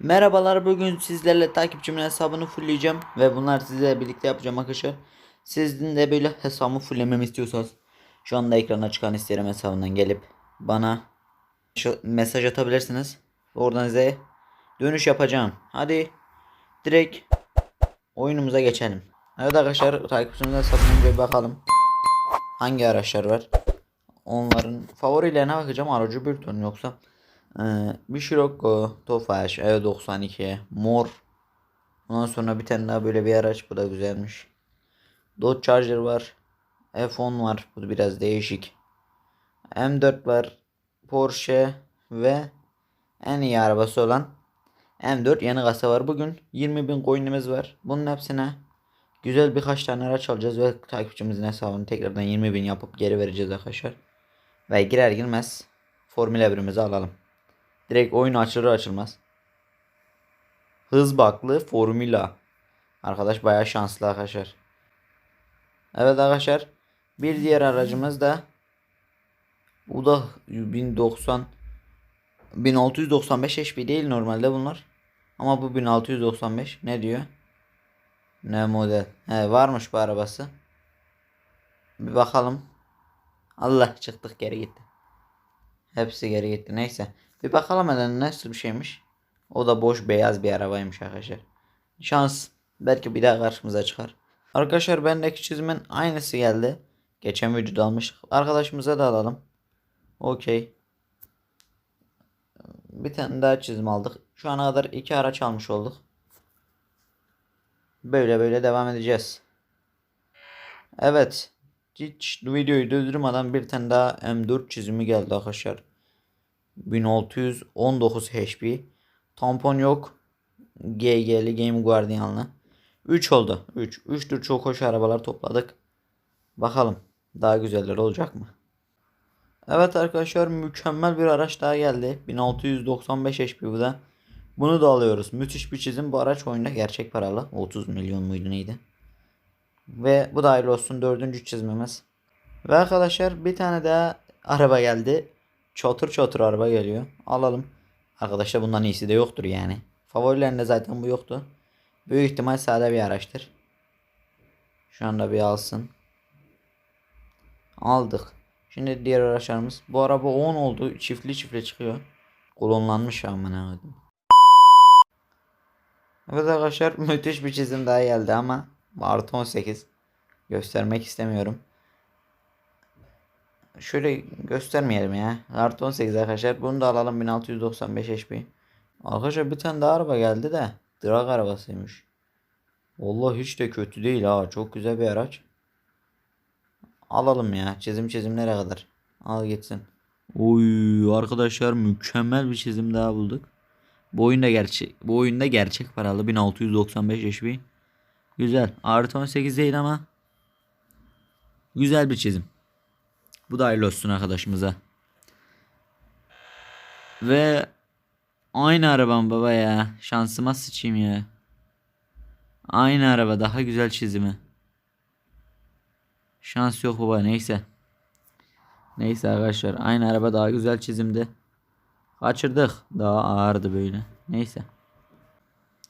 Merhabalar bugün sizlerle takipçimin hesabını fullleyeceğim ve bunlar sizle birlikte yapacağım arkadaşlar. Sizin de böyle hesabımı fulllememi istiyorsanız şu anda ekrana çıkan isterim hesabından gelip bana mesaj atabilirsiniz. Oradan size dönüş yapacağım. Hadi direkt oyunumuza geçelim. Evet arkadaşlar takipçimizin hesabına bir bakalım. Hangi araçlar var? Onların favorilerine bakacağım. Aracı bir yoksa ee, bir Scirocco, Tofaş, E92, Mor. Ondan sonra bir tane daha böyle bir araç. Bu da güzelmiş. Dodge Charger var. F10 var. Bu biraz değişik. M4 var. Porsche ve en iyi arabası olan M4 yeni kasa var. Bugün 20.000 coin'imiz var. Bunun hepsine güzel birkaç tane araç alacağız ve takipçimizin hesabını tekrardan 20.000 yapıp geri vereceğiz arkadaşlar. Ve girer girmez Formula 1'imizi alalım. Direkt oyun açılır açılmaz. Hız baklı formüla. Arkadaş bayağı şanslı arkadaşlar. Evet arkadaşlar. Bir diğer aracımız da bu da 1090 1695 HP değil normalde bunlar. Ama bu 1695 ne diyor? Ne model? He varmış bu arabası. Bir bakalım. Allah çıktık geri gitti. Hepsi geri gitti. Neyse. Bir bakalım hemen nasıl bir şeymiş. O da boş beyaz bir arabaymış arkadaşlar. Şans. Belki bir daha karşımıza çıkar. Arkadaşlar bendeki çizimin aynısı geldi. Geçen videoda almıştık. Arkadaşımıza da alalım. Okey. Bir tane daha çizim aldık. Şu ana kadar iki araç almış olduk. Böyle böyle devam edeceğiz. Evet. Hiç videoyu durdurmadan bir tane daha M4 çizimi geldi arkadaşlar. 1619 HP. Tampon yok. GG'li Game Guardian'lı. 3 oldu. 3. 3 tür çok hoş arabalar topladık. Bakalım daha güzeller olacak mı? Evet arkadaşlar mükemmel bir araç daha geldi. 1695 HP bu da. Bunu da alıyoruz. Müthiş bir çizim. Bu araç oyunda gerçek paralı. 30 milyon muydu neydi? Ve bu da hayırlı olsun. Dördüncü çizmemiz. Ve arkadaşlar bir tane daha araba geldi. Çatır çatır araba geliyor. Alalım. Arkadaşlar bundan iyisi de yoktur yani. Favorilerinde zaten bu yoktu. Büyük ihtimal sade bir araçtır. Şu anda bir alsın. Aldık. Şimdi diğer araçlarımız. Bu araba 10 oldu. Çiftli çiftli çıkıyor. Kolonlanmış amına koydum. Evet arkadaşlar müthiş bir çizim daha geldi ama artı 18 göstermek istemiyorum. Şöyle göstermeyelim ya. Artı 18 arkadaşlar. Bunu da alalım 1695 HP. Arkadaşlar bir tane daha araba geldi de. Drag arabasıymış. Vallahi hiç de kötü değil ha. Çok güzel bir araç. Alalım ya. Çizim çizim nereye kadar? Al gitsin. Oy arkadaşlar mükemmel bir çizim daha bulduk. Bu oyunda gerçek bu oyunda gerçek paralı 1695 HP. Güzel. Artı 18 değil ama güzel bir çizim. Bu da hayırlı olsun arkadaşımıza. Ve aynı arabam baba ya. Şansıma sıçayım ya. Aynı araba daha güzel çizimi. Şans yok baba neyse. Neyse arkadaşlar aynı araba daha güzel çizimdi. Kaçırdık. Daha ağırdı böyle. Neyse.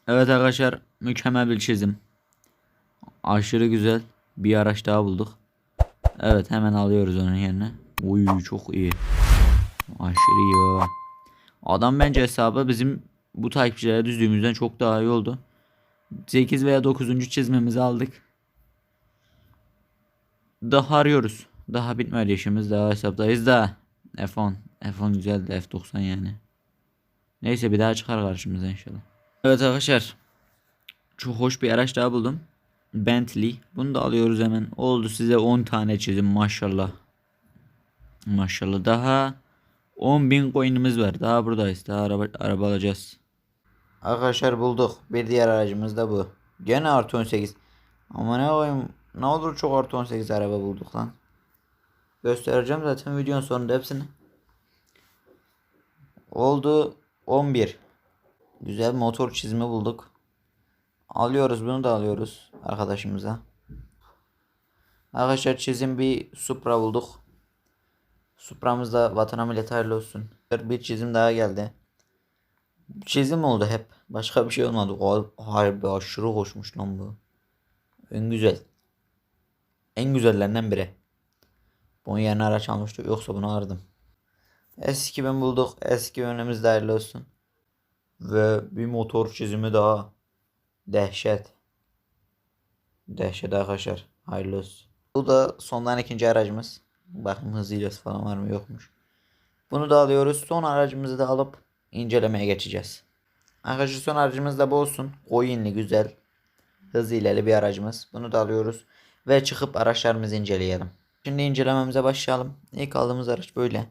Evet arkadaşlar mükemmel bir çizim. Aşırı güzel bir araç daha bulduk. Evet hemen alıyoruz onun yerine. Uy çok iyi. Aşırı iyi baba. Adam bence hesabı bizim bu takipçilere düzdüğümüzden çok daha iyi oldu. 8 veya 9. çizmemizi aldık. Daha arıyoruz. Daha bitmedi işimiz. Daha hesaptayız da. F10. F10 güzeldi. F90 yani. Neyse bir daha çıkar karşımıza inşallah. Evet arkadaşlar. Çok hoş bir araç daha buldum. Bentley. Bunu da alıyoruz hemen. Oldu size 10 tane çizim maşallah. Maşallah. Daha 10.000 coin'imiz var. Daha buradayız. Daha araba, araba alacağız. Arkadaşlar bulduk. Bir diğer aracımız da bu. Gene artı 18. Ama ne koyayım. Ne olur çok artı 18 araba bulduk lan. Göstereceğim zaten videonun sonunda hepsini. Oldu 11. Güzel motor çizimi bulduk. Alıyoruz bunu da alıyoruz arkadaşımıza. Arkadaşlar çizim bir Supra bulduk. Supra'mız da vatana millete hayırlı olsun. Bir çizim daha geldi. Çizim oldu hep. Başka bir şey olmadı. O harbi aşırı hoşmuş lan bu. En güzel. En güzellerinden biri. Bunun yerine araç almıştı. Yoksa bunu alırdım. S2000 bulduk. S2000'imiz de hayırlı olsun. Ve bir motor çizimi daha. Dehşet. Dehşet arkadaşlar. Hayırlı olsun. Bu da sondan ikinci aracımız. Bakın hızıyla falan var mı yokmuş. Bunu da alıyoruz. Son aracımızı da alıp incelemeye geçeceğiz. Arkadaşlar son aracımız da bu olsun. Coin'li güzel. Hızlı ileri bir aracımız. Bunu da alıyoruz. Ve çıkıp araçlarımızı inceleyelim. Şimdi incelememize başlayalım. İlk aldığımız araç böyle.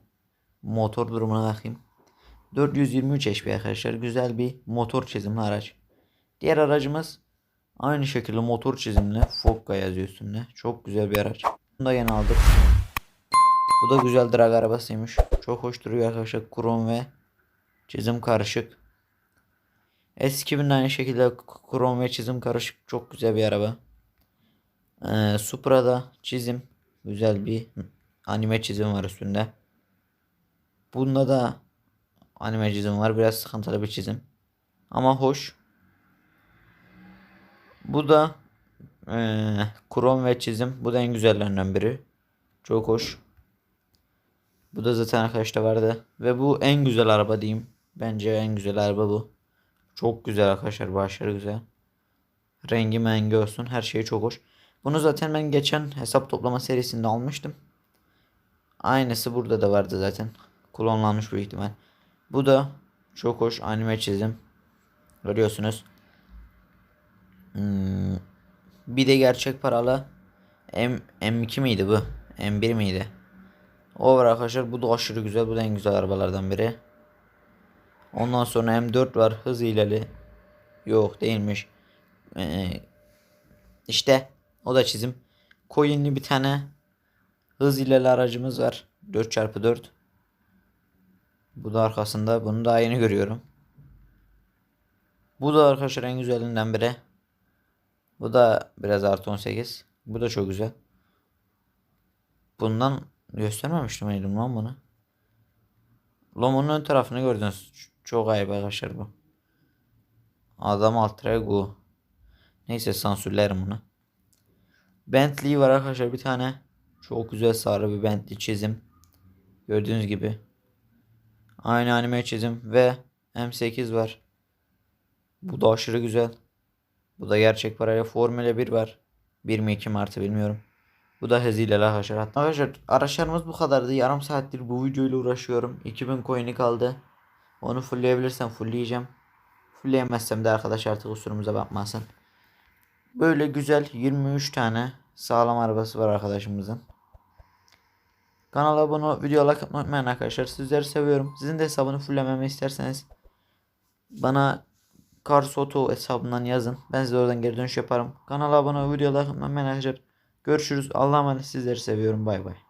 Motor durumuna bakayım. 423 HP arkadaşlar. Güzel bir motor çizimli araç. Diğer aracımız aynı şekilde motor çizimli. Fokka yazıyor üstünde. Çok güzel bir araç. Bunu da yeni aldık. Bu da güzel drag arabasıymış. Çok hoş duruyor arkadaşlar. Krom ve çizim karışık. S2000 de aynı şekilde krom ve çizim karışık. Çok güzel bir araba. Ee, Supra'da çizim. Güzel bir anime çizim var üstünde. Bunda da anime çizim var. Biraz sıkıntılı bir çizim. Ama hoş. Bu da ee, krom ve çizim. Bu da en güzellerinden biri. Çok hoş. Bu da zaten arkadaşlar vardı. Ve bu en güzel araba diyeyim. Bence en güzel araba bu. Çok güzel arkadaşlar. Bu aşırı güzel. Rengi mengi olsun. Her şey çok hoş. Bunu zaten ben geçen hesap toplama serisinde almıştım. Aynısı burada da vardı zaten. Klonlanmış büyük ihtimal. Bu da çok hoş anime çizim. Görüyorsunuz. Hmm, bir de gerçek paralı M M2 miydi bu? M1 miydi? O var arkadaşlar. Bu da aşırı güzel. Bu da en güzel arabalardan biri. Ondan sonra M4 var. Hız ileri. Yok değilmiş. Ee, işte o da çizim. Coin'li bir tane hız ileri aracımız var. 4x4. Bu da arkasında. Bunu daha yeni görüyorum. Bu da arkadaşlar en güzelinden biri. Bu da biraz artı 18. Bu da çok güzel. Bundan göstermemiştim miydim lan bunu? Lomonun ön tarafını gördünüz. Çok ayıp arkadaşlar bu. Adam alter ego. Neyse sansürlerim bunu. Bentley var arkadaşlar bir tane. Çok güzel sarı bir Bentley çizim. Gördüğünüz gibi. Aynı anime çizim ve M8 var. Bu da aşırı güzel. Bu da gerçek parayla Formula 1 var. 1 mi 2 mi artı bilmiyorum. Bu da hızıyla arkadaşlar. Arkadaşlar araçlarımız bu kadardı. Yarım saattir bu videoyla uğraşıyorum. 2000 coin'i kaldı. Onu fullleyebilirsem fullleyeceğim. Fullleyemezsem de arkadaş artık kusurumuza bakmasın. Böyle güzel 23 tane sağlam arabası var arkadaşımızın. Kanala abone ol, video like atmayı unutmayın arkadaşlar. Sizleri seviyorum. Sizin de hesabını fulllememi isterseniz bana Carsoto hesabından yazın. Ben size oradan geri dönüş yaparım. Kanala abone ol, video like atmayı unutmayın arkadaşlar. Görüşürüz. Allah'a emanet sizleri seviyorum. Bay bay.